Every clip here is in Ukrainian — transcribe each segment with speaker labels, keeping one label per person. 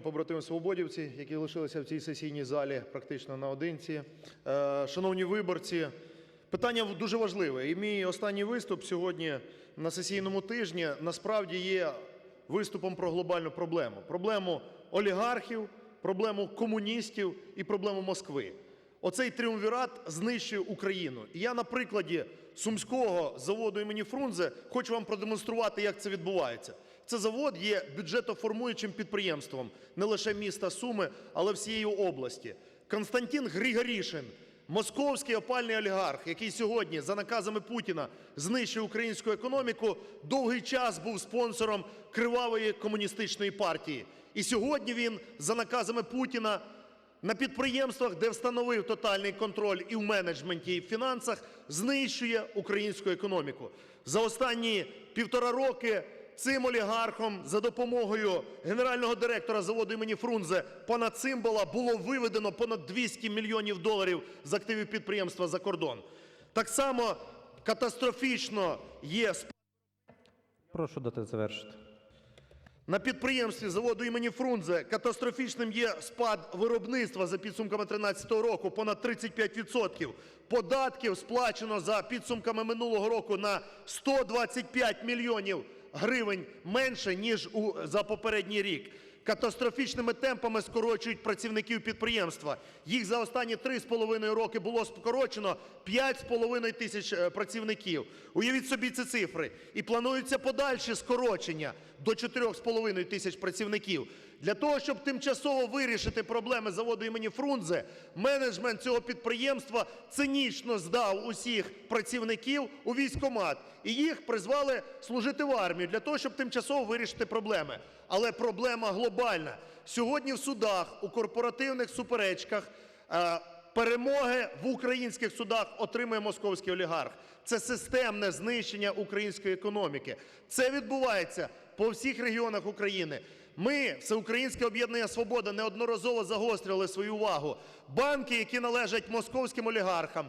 Speaker 1: Побратими свободівці, які лишилися в цій сесійній залі практично наодинці. Е, Шановні виборці, питання дуже важливе. І мій останній виступ сьогодні на сесійному тижні насправді є виступом про глобальну проблему. Проблему олігархів, проблему комуністів і проблему Москви. Оцей тріумвірат знищує Україну. І я на прикладі сумського заводу імені Фрунзе хочу вам продемонструвати, як це відбувається. Це завод є бюджетоформуючим підприємством не лише міста Суми, але всієї області. Константин Григорішин, московський опальний олігарх, який сьогодні за наказами Путіна знищує українську економіку, довгий час був спонсором кривавої комуністичної партії. І сьогодні він за наказами Путіна на підприємствах, де встановив тотальний контроль і в менеджменті, і в фінансах, знищує українську економіку. За останні півтора роки цим олігархом за допомогою генерального директора заводу імені Фрунзе пана Цимбала було виведено понад 200 мільйонів доларів з активів підприємства за кордон. Так само катастрофічно є
Speaker 2: Прошу дати завершити.
Speaker 1: На підприємстві заводу імені Фрунзе катастрофічним є спад виробництва за підсумками 2013 року понад 35%. Податків сплачено за підсумками минулого року на 125 мільйонів гривень менше, ніж у, за попередній рік. Катастрофічними темпами скорочують працівників підприємства. Їх за останні 3,5 роки було скорочено 5,5 тисяч е, працівників. Уявіть собі ці цифри. І плануються подальші скорочення до 4,5 тисяч працівників. Для того, щоб тимчасово вирішити проблеми заводу імені Фрунзе, менеджмент цього підприємства цинічно здав усіх працівників у військкомат. І їх призвали служити в армію для того, щоб тимчасово вирішити проблеми. Але проблема глобальна. Сьогодні в судах, у корпоративних суперечках е, перемоги в українських судах отримує московський олігарх. Це системне знищення української економіки. Це відбувається по всіх регіонах України. Ми, Всеукраїнське об'єднання Свобода, неодноразово загострювали свою увагу. Банки, які належать московським олігархам,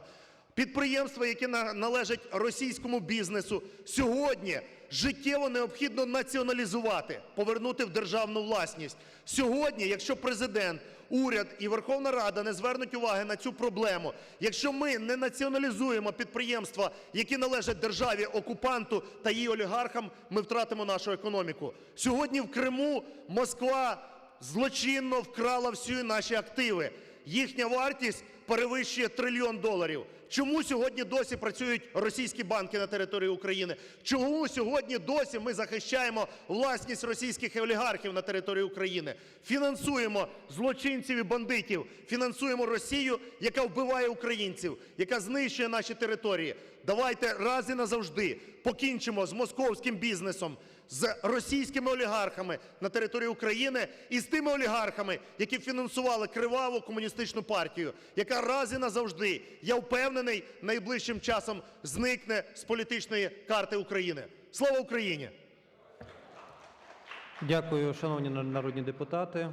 Speaker 1: підприємства, які належать російському бізнесу, сьогодні життєво необхідно націоналізувати, повернути в державну власність. Сьогодні, якщо президент, уряд і Верховна Рада не звернуть уваги на цю проблему, якщо ми не націоналізуємо підприємства, які належать державі окупанту та її олігархам, ми втратимо нашу економіку. Сьогодні в Криму Москва злочинно вкрала всі наші активи. Їхня вартість перевищує трильйон доларів. Чому сьогодні досі працюють російські банки на території України? Чому сьогодні досі ми захищаємо власність російських олігархів на території України? Фінансуємо злочинців і бандитів, фінансуємо Росію, яка вбиває українців, яка знищує наші території. Давайте раз і назавжди покінчимо з московським бізнесом, з російськими олігархами на території України і з тими олігархами, які фінансували криваву комуністичну партію, яка раз і назавжди, я впевнений, найближчим часом зникне з політичної карти України. Слава Україні!
Speaker 2: Дякую, шановні народні депутати.